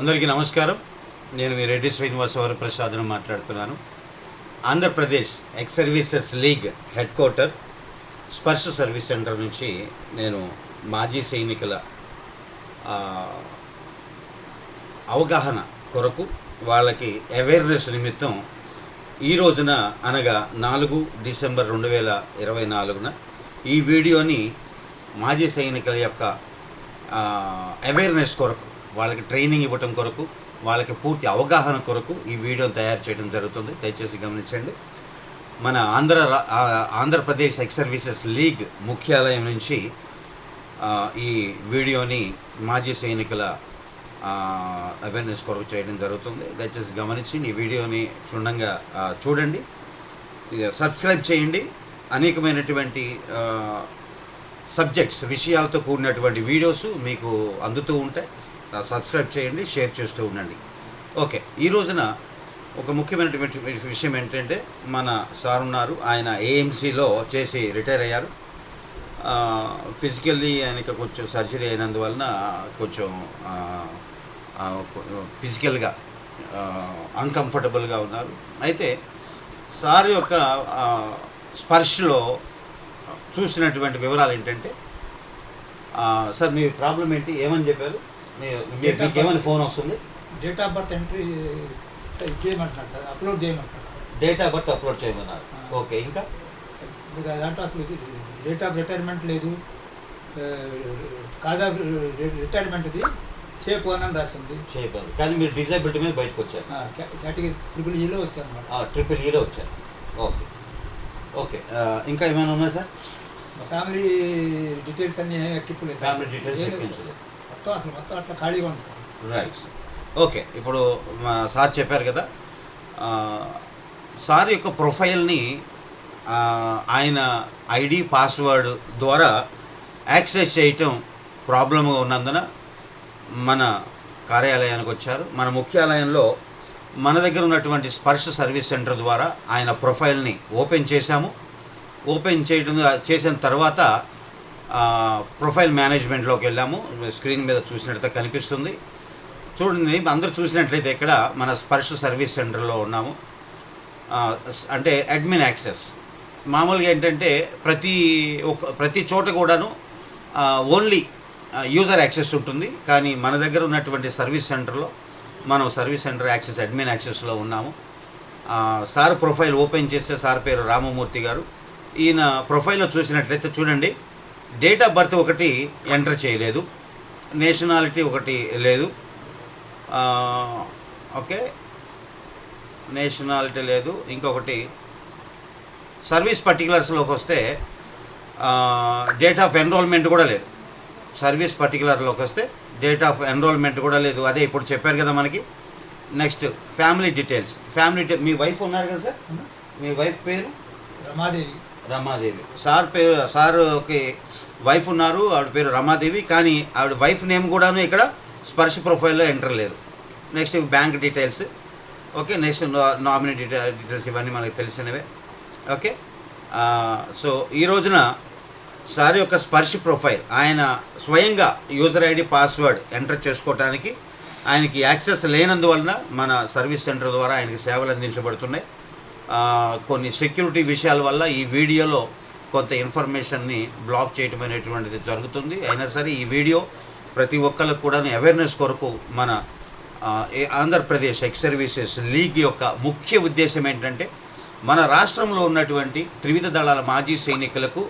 అందరికీ నమస్కారం. నేను మీ రెడ్డి శ్రీనివాస వరప్రసాద్ను మాట్లాడుతున్నాను. Andhra Pradesh ex services league head quarter Sparsh service centre నుంచి నేను మాజీ సైనికుల అవగాహన కొరకు వాళ్ళకి అవేర్నెస్ నిమిత్తం ఈ రోజున అనగా నాలుగు డిసెంబర్ రెండు వేల ఇరవై నాలుగున ఈ వీడియోని మాజీ సైనికుల యొక్క అవేర్నెస్ కొరకు వాళ్ళకి ట్రైనింగ్ ఇవ్వటం కొరకు వాళ్ళకి పూర్తి అవగాహన కొరకు ఈ వీడియోని తయారు చేయడం జరుగుతుంది. దయచేసి గమనించండి. మన Andhra Andhra Pradesh ex services league ముఖ్యాలయం నుంచి ఈ వీడియోని మాజీ సైనికుల అవేర్నెస్ కొరకు చేయడం జరుగుతుంది. దయచేసి గమనించి ఈ వీడియోని క్షుణ్ణంగా చూడండి. సబ్స్క్రైబ్ చేయండి. అనేకమైనటువంటి సబ్జెక్ట్స్ విషయాలతో కూడినటువంటి వీడియోస్ మీకు అందుతూ ఉంటాయి. సబ్స్క్రైబ్ చేయండి షేర్ చేస్తూ ఉండండి. ఓకే ఈ రోజున ఒక ముఖ్యమైనటువంటి విషయం ఏంటంటే మన సార్ ఉన్నారు ఆయన ఏఎంసీలో చేసి రిటైర్ అయ్యారు. ఫిజికల్లీ ఆయనకి కొంచెం సర్జరీ అయినందువలన కొంచెం ఫిజికల్గా అన్కంఫర్టబుల్గా ఉన్నారు. అయితే సార్ యొక్క స్పర్శలో చూసినటువంటి వివరాలు ఏంటంటే సార్ మీ ప్రాబ్లం ఏంటి? ఏమని చెప్పారు? మీ- మీ- మీకు ఏమని ఫోన్ వస్తుంది? డేట్ ఆఫ్ బర్త్ ఎంట్రీ చేయమంటున్నారు సార్. అప్లోడ్ చేయమంటున్నారు sir. Date of birth upload చేయమన్నారు. ఓకే ఇంకా? దాంట్లో అసలు డేట్ ఆఫ్ రిటైర్మెంట్ లేదు. కాజ్ ఆఫ్ రిటైర్మెంట్ది షేప్ వన్ అని రాసింది. చేయమన్నారు కానీ మీరు డిజైబిలిటీ మీద బయటకు వచ్చారు. కేటగిరీ ట్రిపుల్ ఈలో వచ్చాను అనమాట ట్రిపుల్ ఈలో వచ్చారు. ఓకే. ఓకే ఇంకా ఏమైనా ఉన్నాయా సార్? ఫ్యామిలీ డీటెయిల్స్ అన్నీ ఎక్కించలేదు. Family details ఎక్కించలేదు. మొత్తం అసలు మొత్తం అట్లా ఖాళీగా ఉంది సార్. రైట్ ఓకే ఇప్పుడు మా సార్ చెప్పారు కదా సార్ యొక్క ప్రొఫైల్ని ఆయన ఐడి పాస్వర్డ్ ద్వారా యాక్సెస్ చేయటం ప్రాబ్లమ్గా ఉన్నందున మన కార్యాలయానికి వచ్చారు. మన ముఖ్యాలయంలో మన దగ్గర ఉన్నటువంటి స్పర్శ సర్వీస్ సెంటర్ ద్వారా ఆయన ప్రొఫైల్ని ఓపెన్ చేశాము. ఓపెన్ చేయడం చేసిన తర్వాత ప్రొఫైల్ మేనేజ్మెంట్లోకి వెళ్ళాము. స్క్రీన్ మీద చూసినట్లయితే కనిపిస్తుంది. చూడండి అందరూ చూసినట్లయితే ఇక్కడ మన స్పర్శ సర్వీస్ సెంటర్లో ఉన్నాము. అంటే అడ్మిన్ యాక్సెస్. మామూలుగా ఏంటంటే ప్రతి ఒక ప్రతి చోట కూడాను ఓన్లీ యూజర్ యాక్సెస్ ఉంటుంది. కానీ మన దగ్గర ఉన్నటువంటి సర్వీస్ సెంటర్లో మనం సర్వీస్ సెంటర్ యాక్సెస్ అడ్మిన్ యాక్సెస్లో ఉన్నాము. సార్ ప్రొఫైల్ ఓపెన్ చేస్తే సార్ పేరు రామమూర్తి గారు. ఈయన ప్రొఫైల్లో చూసినట్లయితే చూడండి డేట్ ఆఫ్ బర్త్ ఒకటి ఎంటర్ చేయలేదు. నేషనాలిటీ ఒకటి లేదు. ఓకే. నేషనాలిటీ లేదు. ఇంకొకటి సర్వీస్ పర్టికులర్స్లోకి వస్తే డేట్ ఆఫ్ ఎన్రోల్మెంట్ కూడా లేదు. సర్వీస్ పర్టికులర్లోకి వస్తే డేట్ ఆఫ్ ఎన్రోల్మెంట్ కూడా లేదు. అదే ఇప్పుడు చెప్పారు కదా మనకి. నెక్స్ట్ ఫ్యామిలీ డీటెయిల్స్ ఫ్యామిలీ మీ వైఫ్ ఉన్నారు కదా సార్? మీ వైఫ్ పేరు? రమాదేవి. రమాదేవి. సార్ పేరు సార్కి వైఫ్ ఉన్నారు ఆవిడ పేరు రమాదేవి కానీ ఆవిడ వైఫ్ నేమ్ కూడాను ఇక్కడ స్పర్శ ప్రొఫైల్లో ఎంటర్ లేదు. Next bank details okay next nominee detail details ఇవన్నీ మనకు తెలిసినవే. ఓకే సో ఈ రోజున సార్ యొక్క స్పర్శ ప్రొఫైల్ ఆయన స్వయంగా యూజర్ ఐడి పాస్వర్డ్ ఎంటర్ చేసుకోవటానికి ఆయనకి యాక్సెస్ లేనందువలన మన సర్వీస్ సెంటర్ ద్వారా ఆయనకి సేవలు అందించబడుతున్నాయి. కొన్ని సెక్యూరిటీ విషయాల వల్ల ఈ వీడియోలో కొంత ఇన్ఫర్మేషన్ని బ్లాక్ చేయటం అనేటువంటిది జరుగుతుంది. అయినా సరే ఈ వీడియో ప్రతి ఒక్కరికి కూడా అవేర్నెస్ కొరకు మన ఆంధ్రప్రదేశ్ ఎక్స్ సర్వీసెస్ లీగ్ యొక్క ముఖ్య ఉద్దేశం ఏంటంటే మన రాష్ట్రంలో ఉన్నటువంటి త్రివిధ దళాల మాజీ సైనికులకు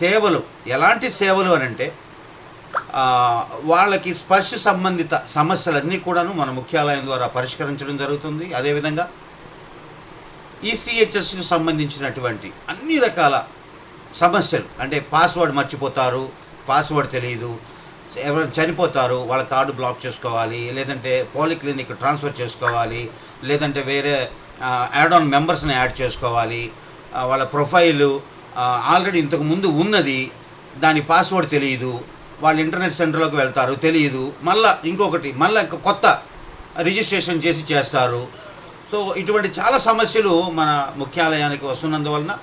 సేవలు ఎలాంటి సేవలు అని అంటే వాళ్ళకి స్పర్శ సంబంధిత సమస్యలన్నీ కూడాను మన ముఖ్యాలయం ద్వారా పరిష్కరించడం జరుగుతుంది. అదేవిధంగా ఈసీహెచ్ఎస్కి సంబంధించినటువంటి అన్ని రకాల సమస్యలు. అంటే పాస్వర్డ్ మర్చిపోతారు పాస్వర్డ్ తెలియదు ఎవరైనా చనిపోతారు వాళ్ళ కార్డు బ్లాక్ చేసుకోవాలి లేదంటే పాలిక్లినిక్ ట్రాన్స్ఫర్ చేసుకోవాలి లేదంటే వేరే యాడ్ ఆన్ మెంబర్స్ని యాడ్ చేసుకోవాలి వాళ్ళ ప్రొఫైలు ఆల్రెడీ ఇంతకు ముందు ఉన్నది దాని పాస్వర్డ్ తెలియదు వాళ్ళు ఇంటర్నెట్ సెంటర్లోకి వెళ్తారు తెలియదు మళ్ళీ ఇంకొకటి మళ్ళీ కొత్త రిజిస్ట్రేషన్ చేసి చేస్తారు సో ఇటువంటి చాలా సమస్యలు మన ముఖ్యాలయానికి వస్తున్నందువలన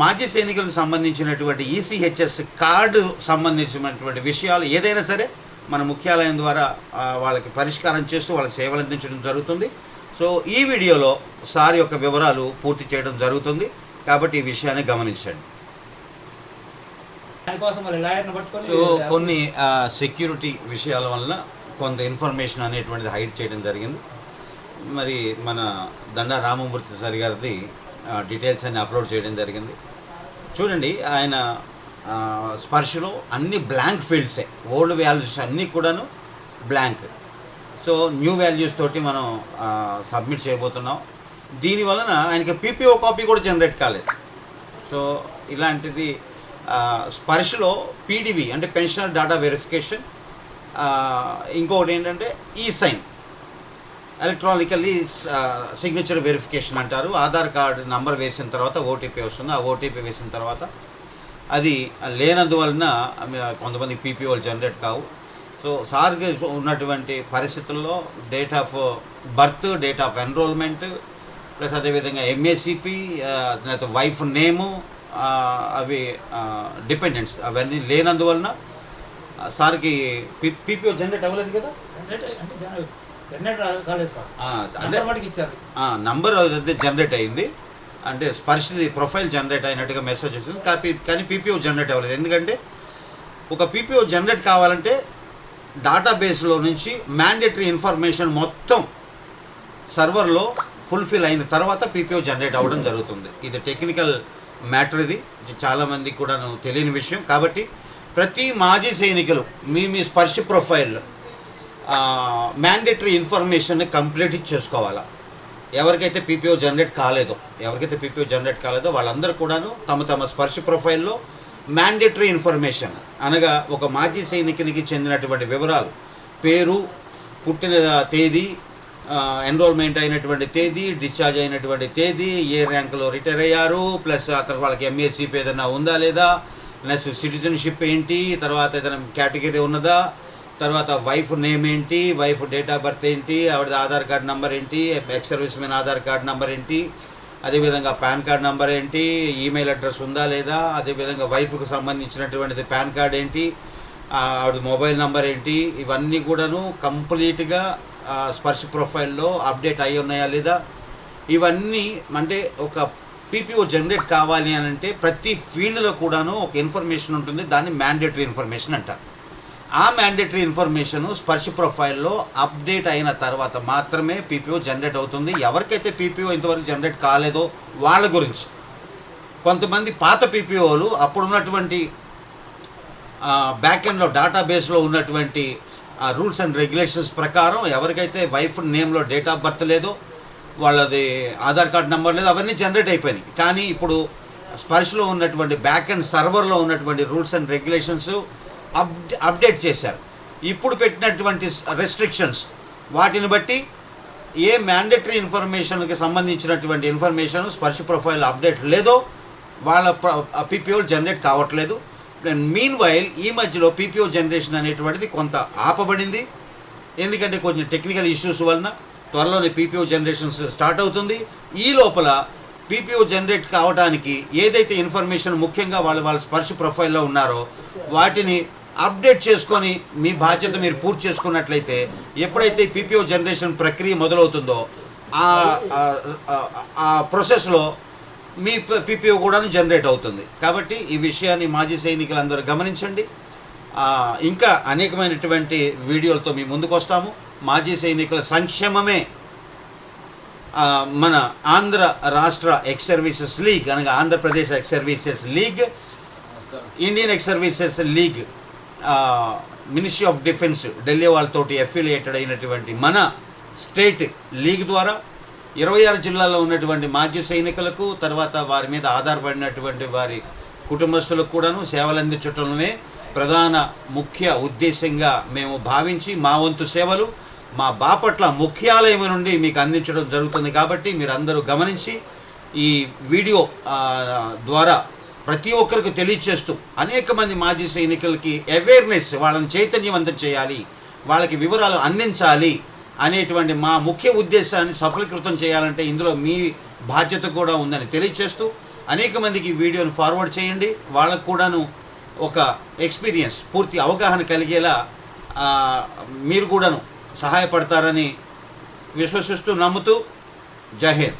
మాజీ సైనికులకు సంబంధించినటువంటి ఈసీహెచ్ఎస్ కార్డు సంబంధించినటువంటి విషయాలు ఏదైనా సరే మన ముఖ్యాలయం ద్వారా వాళ్ళకి పరిష్కారం చేస్తూ వాళ్ళకి సేవలు అందించడం జరుగుతుంది. సో ఈ వీడియోలో సార్ యొక్క వివరాలు పూర్తి చేయడం జరుగుతుంది. కాబట్టి ఈ విషయాన్ని గమనించండి. సో కొన్ని సెక్యూరిటీ విషయాల వల్ల కొంత ఇన్ఫర్మేషన్ అనేటువంటిది హైడ్ చేయడం జరిగింది. మరి మన దండ రామమూర్తి సార్ గారిది డీటెయిల్స్ అన్ని అప్లోడ్ చేయడం జరిగింది. చూడండి ఆయన స్పర్శలో అన్ని బ్లాంక్ ఫీల్డ్సే ఓల్డ్ వాల్యూస్ అన్నీ కూడాను బ్లాంక్ సో న్యూ వాల్యూస్ తోటి మనం సబ్మిట్ చేయబోతున్నాం. దీని వలన ఆయనకి పీపీఓ కాపీ కూడా జనరేట్ కాలేదు. సో ఇలాంటిది స్పర్శలో పీడివి అంటే పెన్షనర్ డేటా వెరిఫికేషన్ ఇంకొకటి ఏంటంటే ఈ సైన్ ఎలక్ట్రానికల్లీ సిగ్నేచర్ వెరిఫికేషన్ అంటారు. ఆధార్ కార్డు నంబర్ వేసిన తర్వాత ఓటీపీ వస్తుంది. ఆ ఓటీపీ వేసిన తర్వాత అది లేనందువలన కొంతమంది పీపీఓలు జనరేట్ కావు. సో సార్కి ఉన్నటువంటి పరిస్థితుల్లో date of birth date of enrolment plus అదేవిధంగా ఎంఏసిపి తర్వాత వైఫ్ నేము అవి డిపెండెంట్స్ అవన్నీ లేనందువలన సార్కి పీపీఓ జనరేట్ అవ్వలేదు కదా? జనరేట్ అంటే నంబర్ అయితే జనరేట్ అయింది. అంటే స్పర్శది ప్రొఫైల్ జనరేట్ అయినట్టుగా మెసేజ్ వచ్చింది. కానీ కానీ పీపీఓ జనరేట్ అవ్వలేదు. ఎందుకంటే ఒక పీపీఓ జనరేట్ కావాలంటే డేటాబేస్లో నుంచి మ్యాండేటరీ ఇన్ఫర్మేషన్ మొత్తం సర్వర్లో ఫుల్ఫిల్ అయిన తర్వాత పీపీఓ జనరేట్ అవ్వడం జరుగుతుంది. ఇది టెక్నికల్ మ్యాటర్ ఇది. ఇది చాలామందికి కూడా తెలియని విషయం. కాబట్టి ప్రతి మాజీ సైనికులు మీ మీ స్పర్శ ప్రొఫైల్ మ్యాండేటరీ ఇన్ఫర్మేషన్ని కంప్లీట్ చేసుకోవాలి ఎవరికైతే పీపీఓ జనరేట్ కాలేదో ఎవరికైతే పీపీఓ జనరేట్ కాలేదో వాళ్ళందరూ కూడాను తమ తమ స్పర్శ ప్రొఫైల్లో మ్యాండేటరీ ఇన్ఫర్మేషన్ అనగా ఒక మాజీ సైనికునికి చెందినటువంటి వివరాలు పేరు పుట్టిన తేదీ ఎన్రోల్మెంట్ అయినటువంటి తేదీ డిశ్చార్జ్ అయినటువంటి తేదీ ఏ ర్యాంకులో రిటైర్ అయ్యారు ప్లస్ అతను వాళ్ళకి ఎంఏసీపీ ఏదైనా ఉందా లేదా ప్లస్ సిటిజన్షిప్ ఏంటి తర్వాత ఏదైనా కేటగిరీ ఉన్నదా తర్వాత వైఫ్ నేమ్ ఏంటి వైఫ్ డేట్ ఆఫ్ బర్త్ ఏంటి ఆవిడ ఆధార్ కార్డ్ నెంబర్ ఏంటి ex service men Aadhaar card number ఏంటి అదేవిధంగా పాన్ కార్డ్ నెంబర్ ఏంటి ఈమెయిల్ అడ్రస్ ఉందా లేదా అదేవిధంగా వైఫ్కి సంబంధించినటువంటిది పాన్ కార్డ్ ఏంటి ఆవిడ మొబైల్ నెంబర్ ఏంటి ఇవన్నీ కూడాను కంప్లీట్గా స్పర్శ ప్రొఫైల్లో అప్డేట్ అయి ఉన్నాయా లేదా ఇవన్నీ అంటే ఒక పీపీఓ జనరేట్ కావాలి అని అంటే ప్రతి ఫీల్డ్లో కూడాను ఒక ఇన్ఫర్మేషన్ ఉంటుంది దాన్ని మ్యాండేటరీ ఇన్ఫర్మేషన్ అంటారు. ఆ మ్యాండేటరీ ఇన్ఫర్మేషన్ స్పర్శ ప్రొఫైల్లో అప్డేట్ అయిన తర్వాత మాత్రమే పీపీఓ జనరేట్ అవుతుంది. ఎవరికైతే పీపీఓ ఇంతవరకు జనరేట్ కాలేదో వాళ్ళ గురించి. కొంతమంది పాత పీపీఓలు అప్పుడున్నటువంటి బ్యాక్ ఎండ్లో డేటాబేస్లో ఉన్నటువంటి రూల్స్ అండ్ రెగ్యులేషన్స్ ప్రకారం ఎవరికైతే వైఫ్ నేమ్లో డేట్ ఆఫ్ బర్త్ లేదో వాళ్ళది ఆధార్ కార్డ్ నెంబర్ లేదు అవన్నీ జనరేట్ అయిపోయినాయి. కానీ ఇప్పుడు స్పర్శలో ఉన్నటువంటి బ్యాక్ అండ్ సర్వర్లో ఉన్నటువంటి రూల్స్ అండ్ రెగ్యులేషన్స్ అప్డేట్ చేశారు. ఇప్పుడు పెట్టినటువంటి రెస్ట్రిక్షన్స్ వాటిని బట్టి ఏ మ్యాండేటరీ ఇన్ఫర్మేషన్కి సంబంధించినటువంటి ఇన్ఫర్మేషన్ స్పర్శ ప్రొఫైల్ అప్డేట్ లేదో వాళ్ళ పీపీఓ జనరేట్ కావట్లేదు. మీన్ వైల్ ఈ మధ్యలో పీపీఓ జనరేషన్ అనేటువంటిది కొంత ఆపబడింది. ఎందుకంటే కొంచెం టెక్నికల్ ఇష్యూస్ వలన త్వరలోనే పీపీఓ జనరేషన్స్ స్టార్ట్ అవుతుంది. ఈ లోపల పీపీఓ జనరేట్ కావడానికి ఏదైతే ఇన్ఫర్మేషన్ ముఖ్యంగా వాళ్ళు వాళ్ళ స్పర్శ ప్రొఫైల్లో ఉన్నారో వాటిని అప్డేట్ చేసుకొని మీ బాధ్యత మీరు పూర్తి చేసుకున్నట్లయితే ఎప్పుడైతే పీపీఓ జనరేషన్ ప్రక్రియ మొదలవుతుందో ఆ ప్రాసెస్లో మీ పీపీఓ కూడా జనరేట్ అవుతుంది. కాబట్టి ఈ విషయాన్ని మాజీ సైనికులందరూ గమనించండి. ఇంకా అనేకమైనటువంటి వీడియోలతో మీ ముందుకు వస్తాము మాజీ సైనికుల సంక్షేమమే మన ఆంధ్ర రాష్ట్ర ఎక్స్ సర్వీసెస్ లీగ్ అనగా Andhra Pradesh ex services league Indian ex services league ministry of defence Delhi వాళ్ళతోటి అఫిలియేటెడ్ అయినటువంటి మన స్టేట్ లీగ్ ద్వారా ఇరవై ఆరు జిల్లాల్లో ఉన్నటువంటి మాజీ సైనికులకు తర్వాత వారి మీద ఆధారపడినటువంటి వారి కుటుంబస్తులకు కూడాను సేవలు అందించటమే ప్రధాన ముఖ్య ఉద్దేశంగా మేము భావించి మా వంతు సేవలు మా బాపట్ల ముఖ్యాలయం నుండి మీకు అందించడం జరుగుతుంది కాబట్టి మీరు అందరూ గమనించి ఈ వీడియో ద్వారా ప్రతి ఒక్కరికి తెలియచేస్తూ అనేక మంది మాజీ సైనికులకి అవేర్నెస్ వాళ్ళని చైతన్యవంతం చేయాలి వాళ్ళకి వివరాలు అందించాలి అనేటువంటి మా ముఖ్య ఉద్దేశాన్ని సఫలీకృతం చేయాలంటే ఇందులో మీ బాధ్యత కూడా ఉందని తెలియచేస్తూ అనేక మందికి ఈ ఫార్వర్డ్ చేయండి. వాళ్ళకు కూడాను ఒక ఎక్స్పీరియన్స్ పూర్తి అవగాహన కలిగేలా మీరు కూడాను సహాయపడతారని విశ్వసిస్తూ నమ్ముతూ జహేద్